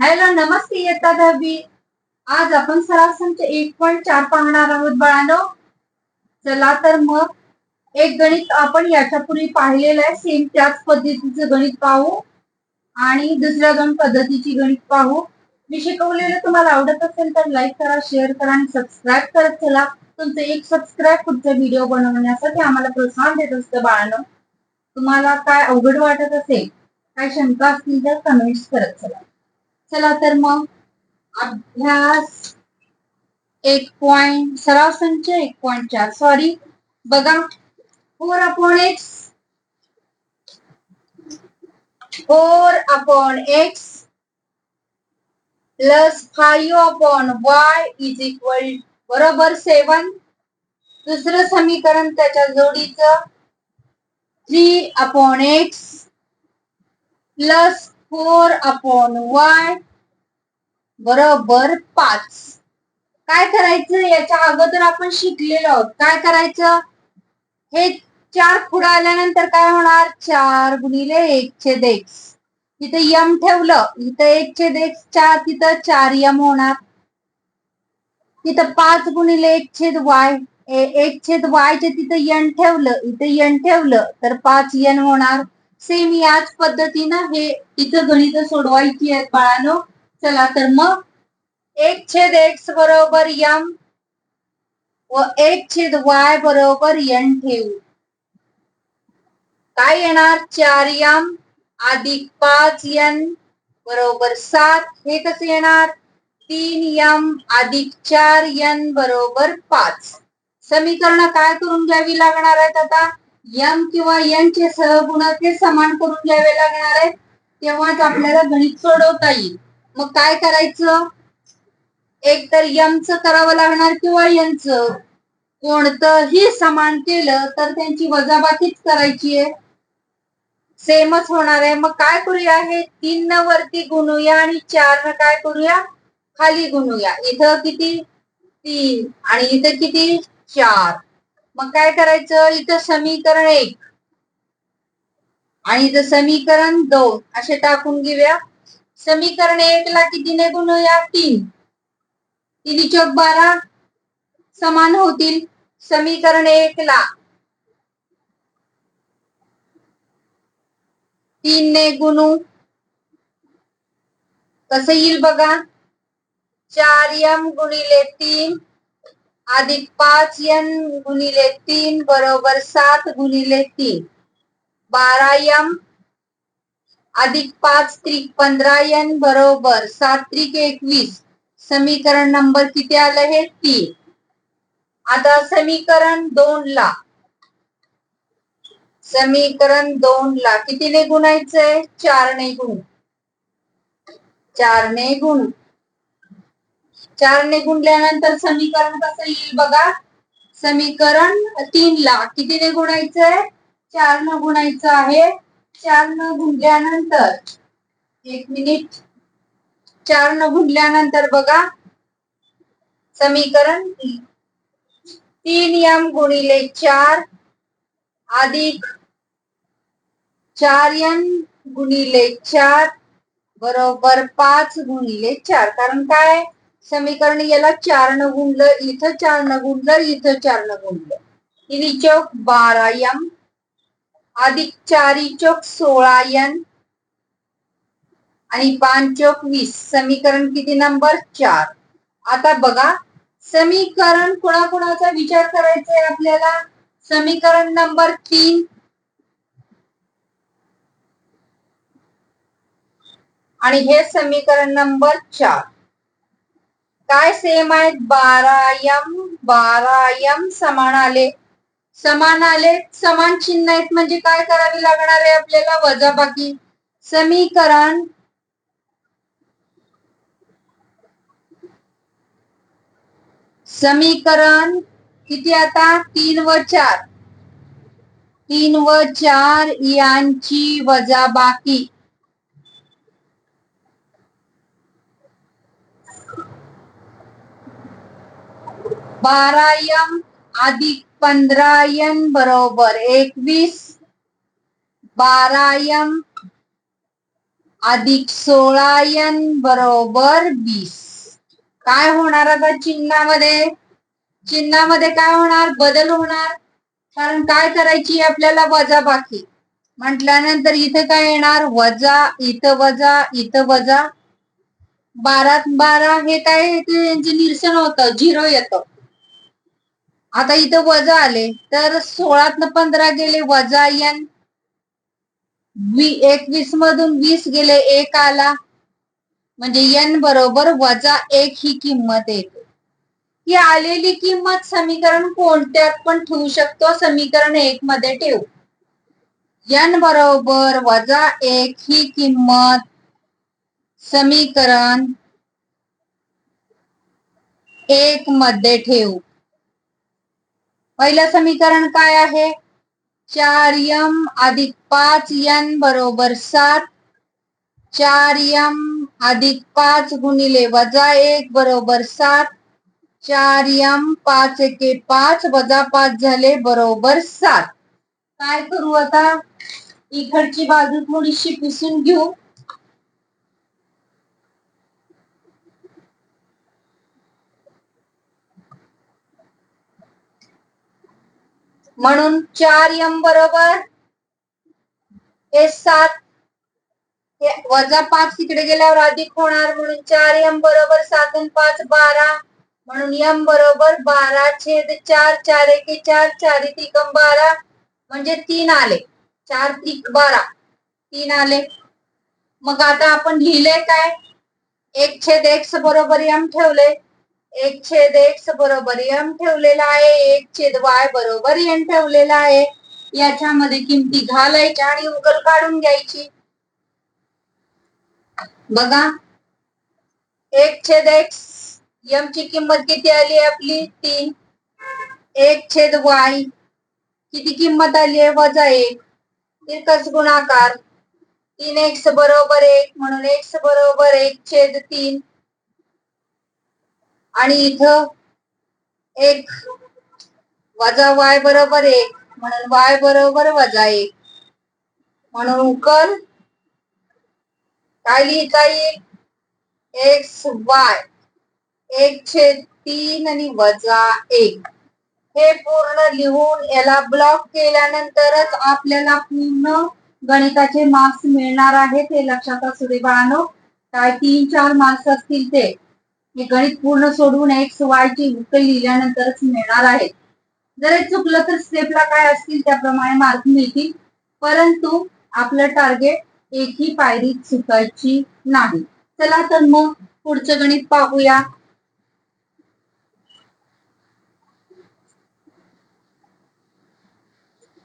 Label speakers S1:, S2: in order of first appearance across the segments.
S1: Hello नमस्ते येता दहावी. आज आपण सराव संच एक पॉईंट चार पाहणार आहोत बाळानो. चला तर मग एक गणित आपण याच्यापूर्वी पाहिलेलं आहे. सेम त्याच पद्धतीचं गणित पाहू आणि दुसऱ्या दोन पद्धतीची गणित पाहू. मी शिकवलेलं तुम्हाला आवडत असेल तर लाईक करा शेअर करा आणि सबस्क्राईब करत चला. तुमचं एक सबस्क्राईब पुढचा व्हिडिओ बनवण्यासाठी आम्हाला प्रोत्साहन देत असतं बाळानो. तुम्हाला काय अवघड वाटत असेल काय शंका असतील तर कमेंट्स करत चला. चला तर मग अभ्यास एक पॉइंट सराव संच एक पॉइंट चार. सॉरी बघा. Four upon x four upon x plus five upon y is equal बरोबर सेवन दुसरं समीकरण त्याच्या जोडीचं. Three upon x plus four upon y बरोबर पाच. काय करायचं? याच्या अगोदर आपण शिकलेलो आहोत. काय करायचं? हे चार पुढे आल्यानंतर काय होणार? चार गुणिले एक छेद एक्स इथं यम ठेवलं. इथं एक छेद एक्स चार तिथं चार यम होणार. तिथं पाच गुणिले एक छेद वाय. एक छेद वायचे तिथं यन ठेवलं. इथं यन ठेवलं. तर पाच यन होणार. सेम याच पद्धतीनं हे इथं गणित सोडवायची आहेत बाळानो. चला तर मग एक छेद एक्स बरोबर यम व एक छेद वाय बरोबर यन ठेवू. काय येणार? चार यम अधिक पाच यन बरोबर सात. हे कसं येणार? तीन यम अधिक चार यन बरोबर पाच. समीकरण काय करून घ्यावी लागणार आहेत आता? यम किंवा यांचे चे सहगुणक समान करून घ्यावे लागणार आहेत. तेव्हाच आपल्याला गणित सोडवता येईल. मग काय करायचं? एक तर यमच करावं लागणार किंवा यांच कोणतंही समान केलं तर त्यांची वजाबाकीच करायची आहे. सेमच होणार आहे. मग काय करूया? हे तीन न वरती गुणूया आणि चार न काय करूया? खाली गुणूया. इथं किती? तीन. आणि इथं किती? चार. मग काय करायचं? इथं समीकरण एक. आणि इथं समीकरण दोन. असे टाकून घेऊया. समीकरण एक ला कितीने गुणूया तीन. तिन्ही चौक बारा? समान होतील. समीकरण एक ला तीन ने गुणू कसं येईल बघा? चार यम गुणिले तीन. अधिक पाच यन गुणिले तीन बरोबर सात गुणिले तीन. बारा यम अधिक पाच त्रिक पंधरा यन बरोबर सात त्रिक एकवीस. समीकरण नंबर किती आलं हे? तीन. आता समीकरण दोन ला समीकरण दोन ला कितीने गुणायचंय? चारने गुण. चारने गुण. चारने गुणल्यानंतर समीकरण कसं येईल बघा? समीकरण तीन ला कितीने गुणायचंय? चार न गुणायचं आहे. चार न गुणल्यानंतर एक मिनिट चार न गुणल्यानंतर बघा. समीकरण तीन यम गुणिले चार अधिक चार यम गुणिले चार बरोबर पाच गुणिले चार. कारण काय? समीकरण याला चार न गुणलं इथं चार न गुणलं इथं चार न गुणलं तिन्ही चौक बारा यम अधिक चारी चौक सोळा यन आणि पाच चौक वीस. समीकरण किती नंबर? चार. आता बघा समीकरण कोणाकोणाचा विचार करायचा आहे आपल्याला? समीकरण नंबर तीन. आणि हे समीकरण नंबर चार. काय सेम आहेत बारायम बारायम समान आले. समान आले. समान चिन्ह आहेत म्हणजे काय करावे लागणार आहे आपल्याला? वजाबाकी. समीकरण समीकरण किती आता? तीन व चार. तीन व चार यांची वजाबाकी. बारा यम अधिक पंधरा यन बरोबर एकवीस. बारा यम अधिक सोळायन बरोबर वीस. काय होणार आता चिन्हामध्ये? चिन्हामध्ये काय होणार? बदल होणार. कारण काय करायची आपल्याला वजा बाकी? म्हटल्यानंतर इथे काय येणार? वजा इथं वजा इथं वजा. बारात बारा हे काय? त्यांचे निरसन होतं. झिरो येतं. आता इथं वजा आले तर सोळात पंधरा गेले वजा एन. एकवीस मधून वीस गेले एक आला. म्हणजे एन बरोबर वजा एक ही किंमत येते. ही आलेली किंमत समीकरण कोणत्यात पण ठेवू शकतो समीकरण एक मध्ये ठेवू. एन बरोबर वजा एक ही किंमत समीकरण एक मध्ये ठेवू. पहिलं समीकरण काय आहे? चार यम अधिक पाच यन बरोबर सात. चार यम अधिक पाच गुणिले वजा एक बरोबर सात. चार यम पाच एके पाच वजा पाच झाले बरोबर सात. काय करू आता? इकडची बाजू थोडीशी पुसून घेऊ. म्हणून चार यम बरोबर. हे सात वजा पाच तिकडे गेल्यावर अधिक होणार म्हणून चार यम बरोबर सात आणि पाच बारा. म्हणून यम बरोबर बारा छेद चार चार एके चार चार त्रिकम बारा. म्हणजे तीन आले. चार त्रिक बारा. तीन आले. मग आता आपण लिहिले काय? एक छेद एक्स बरोबर यम ठेवले एक छेद एक्स बरोबर एम ठेवलेला आहे एक छेद वाय बरोबर एन ठेवलेला आहे. याच्यामध्ये किमती घालायच्या आणि उकल काढून घ्यायची. बघा. एक छेद एक्स यम ची किंमत किती आली आपली? तीन. एक छेद वाय किती किंमत आली आहे? वजा एक. तिरकस गुणाकार. तीन एक्स बरोबर एक म्हणून एक्स बरोबर एक छेद तीन. आणि इथं एक वजा वाय बरोबर एक म्हणून वाय बरोबर वजा एक. म्हणून उकल. काय लिहिता येईल? एक्स वाय एक छेद तीन आणि वजा एक. हे पूर्ण लिहून याला ब्लॉक केल्यानंतरच आपल्याला पूर्ण गणिताचे मार्क्स मिळणार आहेत हे लक्षात असू दे बाळानो काय तीन चार मार्क्स असतील ते. हे गणित पूर्ण सोडवून एक्स वायची उकल लिहिल्यानंतरच मिळणार आहे. जर हे चुकलं तर स्टेपला काय असतील त्याप्रमाणे मार्क मिळतील. परंतु आपलं टार्गेट एकही पायरी चुकायची नाही. चला तर मग पुढचं गणित पाहूया.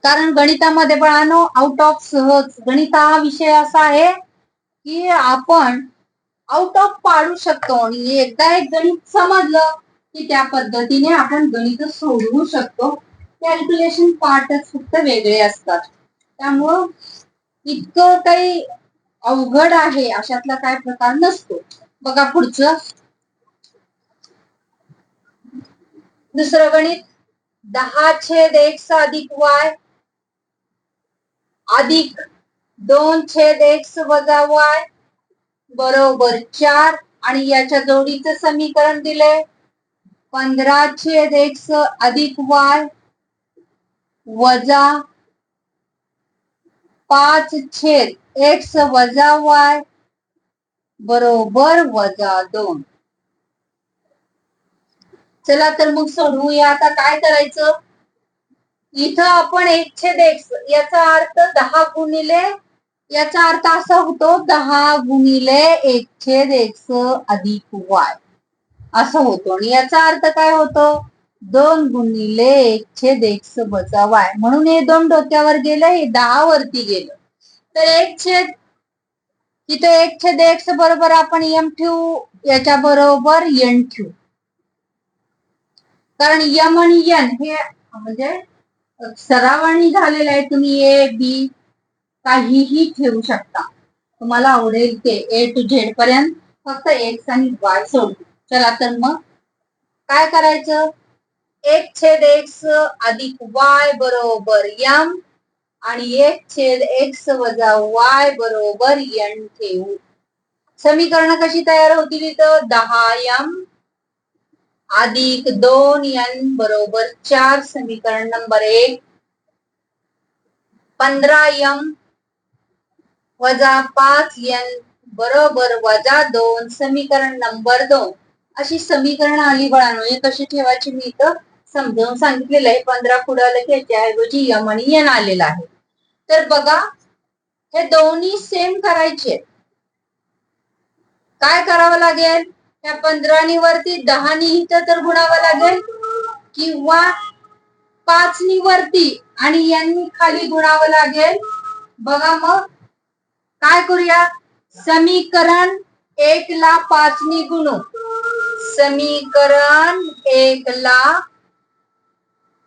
S1: कारण गणितामध्ये बाळानो आउट ऑफ सहज गणित हा विषय असा आहे की आपण आउट ऑफ पाडू शकतो. आणि एकदा एक गणित समजलं की त्या पद्धतीने आपण गणित सोडवू शकतो. कॅल्क्युलेशन पार्टच फक्त वेगळे असतात. त्यामुळं इतकं काही अवघड आहे अशातला काय प्रकार नसतो. बघा पुढचं. दुसरं गणित. दहा छेद एक्स अधिक वाय अधिक दोन छेद एक्स वजा वाय बरोबर. चार आणि याच्या जोडीचं समीकरण दिलंय. पंधरा छेद एक्स अधिक वाय वजा पाच छेद एक्स वजा वाय बरोबर वजा दोन. चला तर मग सोडवूया. आता काय करायचं? इथं आपण एक छेद एक्स याचा अर्थ दहा गुणिले याचा अर्थ असा होतो दहा गुणिले एक छेद एक्स अधिक वाय. असं होतो. आणि याचा अर्थ काय होतो? दोन गुणिले एक छेद एक्स वजा वाय. म्हणून हे दोन डोक्यावर गेलं हे दहा वरती गेलं. तर एक छेद तिथे एक छेद एक्स बरोबर आपण यम ठेवू याच्या बरोबर एन ठेवू. कारण यम आणि यन हे म्हणजे सरावानी झालेलं आहे. तुम्ही ए बी काहीही ठेवू शकता. तुम्हाला आवडेल ते ए टू झेड पर्यंत फक्त एक्स आणि वाय सोडू चला तर मग काय करायचं? एक छेद एक्स अधिक वाय बरोबर यम आणि एक छेद एक्स वजा वाय बरोबर एन ठेवू. समीकरण कशी तयार होतील इथं? दहा यम अधिक दोन यन बरोबर चार समीकरण नंबर एक. पंधरा यम वजा पाच एन बरोबर वजा दोन समीकरण नंबर दोन. अशी समीकरण आली बाळांनो हे कशी ठेवायची मी इथं समजावून सांगितलेलं आहे. पंधरा पुढे आलं की याच्याऐवजी यम आणि यन आलेला आहे. तर बघा हे दोन्ही सेम करायचे. काय करावं लागेल? त्या पंधरानी वरती दहानी इथं तर गुणावं लागेल. किंवा पाचनी वरती आणि यांनी खाली गुणावं लागेल. बघा मग काय करूया? समीकरण एक ला पाचनी गुणू. समीकरण एक ला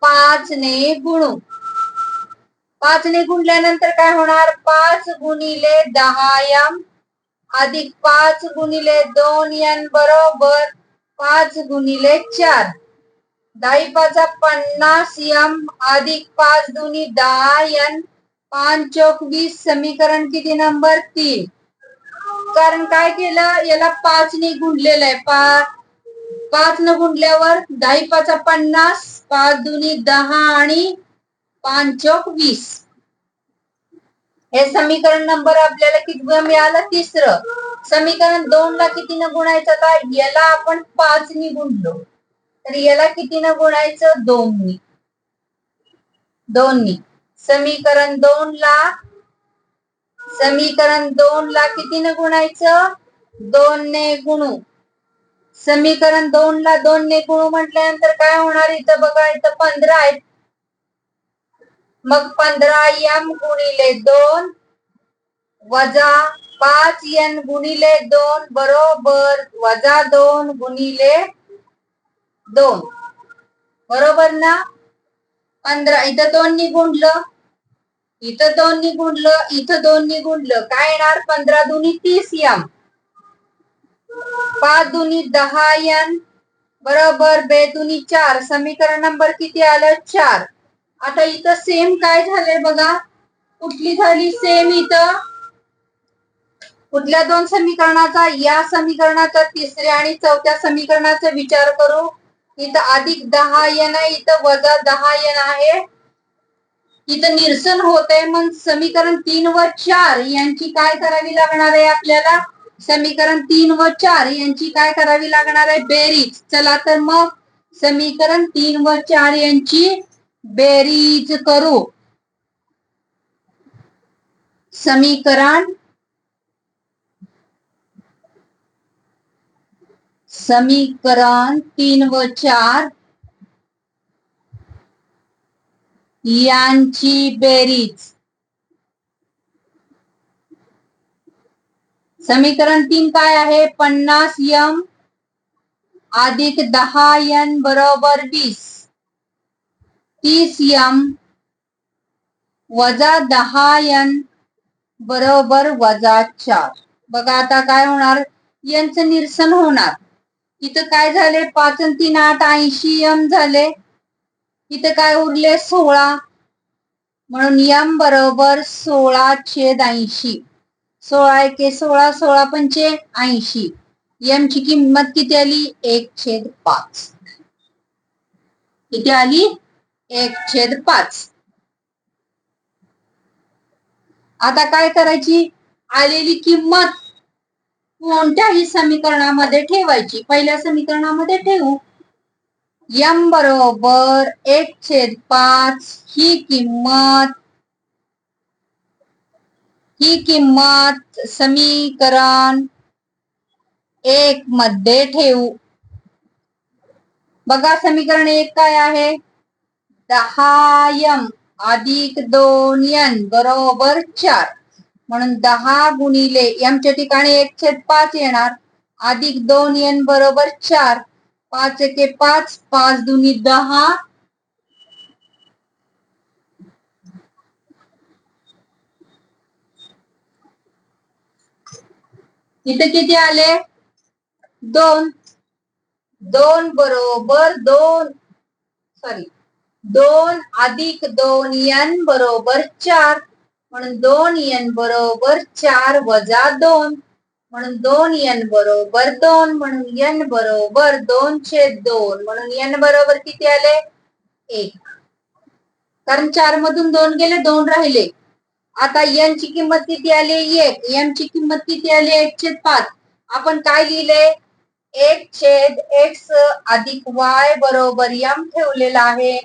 S1: पाच ने गुणू. पाच ने गुणल्यानंतर काय होणार? पाच गुणिले दहा यम अधिक पाच गुणिले दोन एन बरोबर पाच गुणिले चार. दहा पाचा पन्नास यम अधिक पाच दुनी दहा एन पाच चौक वीस समीकरण किती? नंबर तीन. कारण काय केलं? याला पाच ने गुंडलेलं आहे. पाच पाच न गुंडल्यावर दहा पाच पन्नास पाच दुनी दहा आणि पाच चौक वीस. हे समीकरण नंबर आपल्याला किती मिळालं? तिसरं. समीकरण दोन ला किती न गुणायचं? का याला आपण पाच नि गुणलो. तर याला किती न गुणायचं? दोननी. दोननी. समीकरण दोन ला समीकरण दोन ला कितीने गुणायचं? दोन ने गुणू. समीकरण दोन ला दोन ने गुणू म्हटल्यानंतर काय होणार इथं? बघा इथं पंधरा आहेत. मग पंधरा एम गुणिले दोन वजा पाच एन गुणिले दोन बरोबर वजा दोन गुणिले दोन. बरोबर ना? पंधरा इथं दोन गुणलं. इथं दोन गुणलं इथं दोन गुणलं काय येणार? पंधरा दुनी तीस यम. पाच दुनी दहा यन. बरोबर बे दुनी चार. समीकरण नंबर किती आलं? चार. आता इथं सेम काय झालंय बघा? कुठली झाली सेम इथं? कुठल्या दोन समीकरणाचा? या समीकरणाचा तिसऱ्या आणि चौथ्या समीकरणाचा विचार करू. इथं अधिक दहा एन आहे इथं वजा दहा एन आहे. इथं निरसन होत आहे मग समीकरण तीन व चार यांची काय करावी लागणार आहे आपल्याला? समीकरण तीन व चार यांची काय करावी लागणार आहे? बेरीज. चला तर मग समीकरण तीन व चार यांची बेरीज करू. समीकरण समीकरण तीन व चार यांची बेरीज समीकरण तीन काय आहे? पन्नास यम अधिक दहा यन बरोबर वीस. तीस यम वजा दहा यन बरोबर वजा चार. बघा आता काय होणार? यांचं निरसन होणार. इथं काय झाले? पाच तीन आठ ऐंशी यम झाले. इथं काय उरले सोळा. म्हणून यम बरोबर सोळा छेद ऐंशी. सोळा एके सोळा सोळा पंचे ऐंशी. यम ची किंमत किती आली? एक छेद पाच. किती आली? एक छेद पाच. आता काय करायची? आलेली किंमत कोणत्याही समीकरणामध्ये ठेवायची. पहिल्या समीकरणामध्ये ठेवू. यम बरोबर एक छेद पाच ही किंमत ही किंमत समीकरण एक मध्ये ठेवू. बघा समीकरण एक काय आहे? दहा यम अधिक दोन एन बरोबर चार. म्हणून दहा गुणिले एमच्या ठिकाणी एक छेद पाच येणार. अधिक दोन एन बरोबर चार. पाच एके पाच पाच दुनी दहा। इथे किती आले? दोन. दोन बरोबर दोन. सॉरी दोन अधिक दोन एन बरोबर चार. दोन एन बरोबर चार वजा दोन. म्हणून दोन एन बरोबर दोन म्हणून एन बरोबर दोन छेद दोन म्हणून एन बरोबर किती आले? एक. कारण चार मधून दोन गेले दोन राहिले. आता एन ची किंमत किती आली? एक. एम ची किंमत किती आली? एक छेद पाच. आपण काय लिहिले? एक छेद एक्स अधिक वाय बरोबर एम ठेवलेला आहे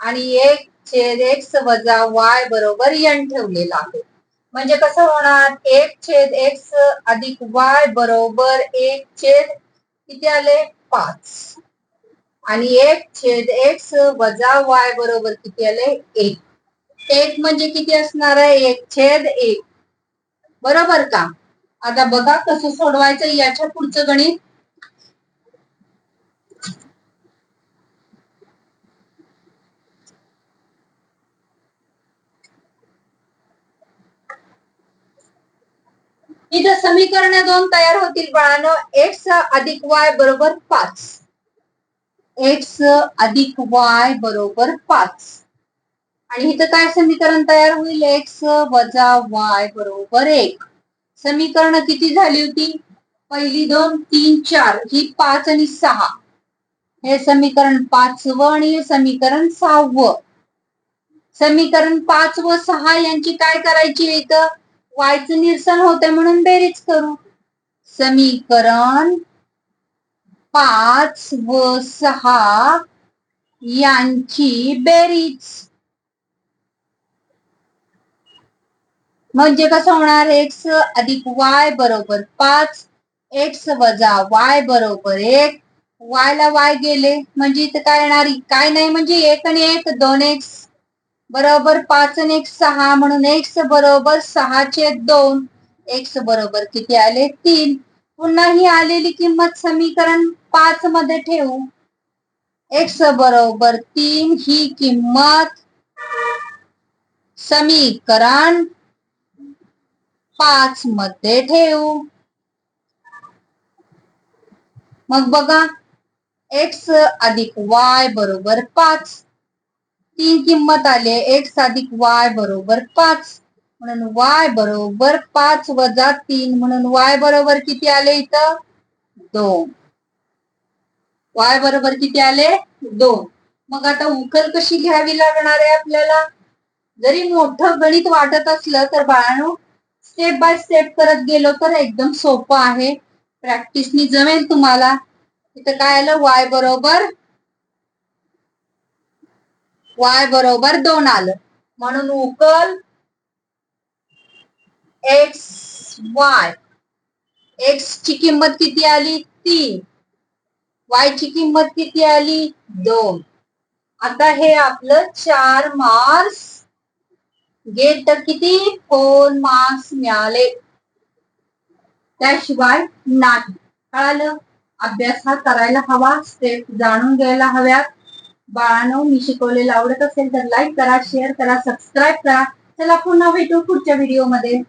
S1: आणि एक छेद एक्स वजा वाय बरोबर एन ठेवलेला आहे. म्हणजे कसं होणार? एक छेद एक्स अधिक वाय बरोबर एक छेद किती आले? पाच. आणि एक छेद एक्स वजा वाय बरोबर किती आले? एक. एक म्हणजे किती असणार आहे? एक छेद एक. बरोबर का? आता बघा कसं सोडवायचं याच्या पुढचं गणित. इथं समीकरण दोन तयार होतील बाळानं. एक्स अधिक वाय बरोबर पाच. एक्स अधिक वाय बरोबर पाच. आणि इथं काय समीकरण तयार होईल? एक्स वजा वाय बरोबर एक. समीकरण किती झाली होती? पहिली दोन तीन चार. ही पाच आणि सहा. हे समीकरण पाचवं आणि हे समीकरण सहावं समीकरण पाच व सहा यांची काय करायची इथं? वायचं निरसन होते म्हणून बेरीज करू. समीकरण पाच व सहा यांची बेरीज. म्हणजे कसं होणार? एक्स अधिक वाय बरोबर पाच एक्स वजा वाय बरोबर एक. वायला वाय गेले म्हणजे इथं काय येणार? काय नाही म्हणजे एक आणि एक दोन एक्स बरोबर पाच आणि एक सहा म्हणून एक्स बरोबर सहाचे दोन. एक्स बरोबर किती आले? तीन. पुन्हा ही आलेली किंमत समीकरण पाच मध्ये ठेवू. एक्स बरोबर तीन ही किंमत समीकरण पाच मध्ये ठेवू. मग बघा एक्स अधिक वाय बरोबर पाच. तीन किंमत आले एक्स अधिक वाय बरोबर पाच. म्हणून वाय बरोबर पाच वजा तीन. म्हणून वाय बरोबर किती आले इथं? दोन. वाय बरोबर किती आले? दोन. मग आता उकल कशी घ्यावी लागणार आहे आपल्याला? जरी मोठं गणित वाटत असलं तर बाळानो स्टेप बाय स्टेप करत गेलो तर एकदम सोपं आहे. प्रॅक्टिसनी जमेल तुम्हाला. इथं काय आलं? वाय बरोबर वाय बरोबर दोन आलं. म्हणून उकल एक्स वाय एक्स ची किंमत किती आली? तीन. वाय ची किंमत किती आली? दोन. आता हे आपलं चार मार्क्स गेट तर किती? फोर मार्क्स मिळाले. त्याशिवाय नाही. कळालं? अभ्यास हा करायला हवा. स्टेप जाणून घ्यायला हव्यात. बाळानो मी शिकवलेलं आवडत असेल तर लाईक करा शेअर करा सबस्क्राईब करा. चला पुन्हा भेटू पुढच्या व्हिडिओमध्ये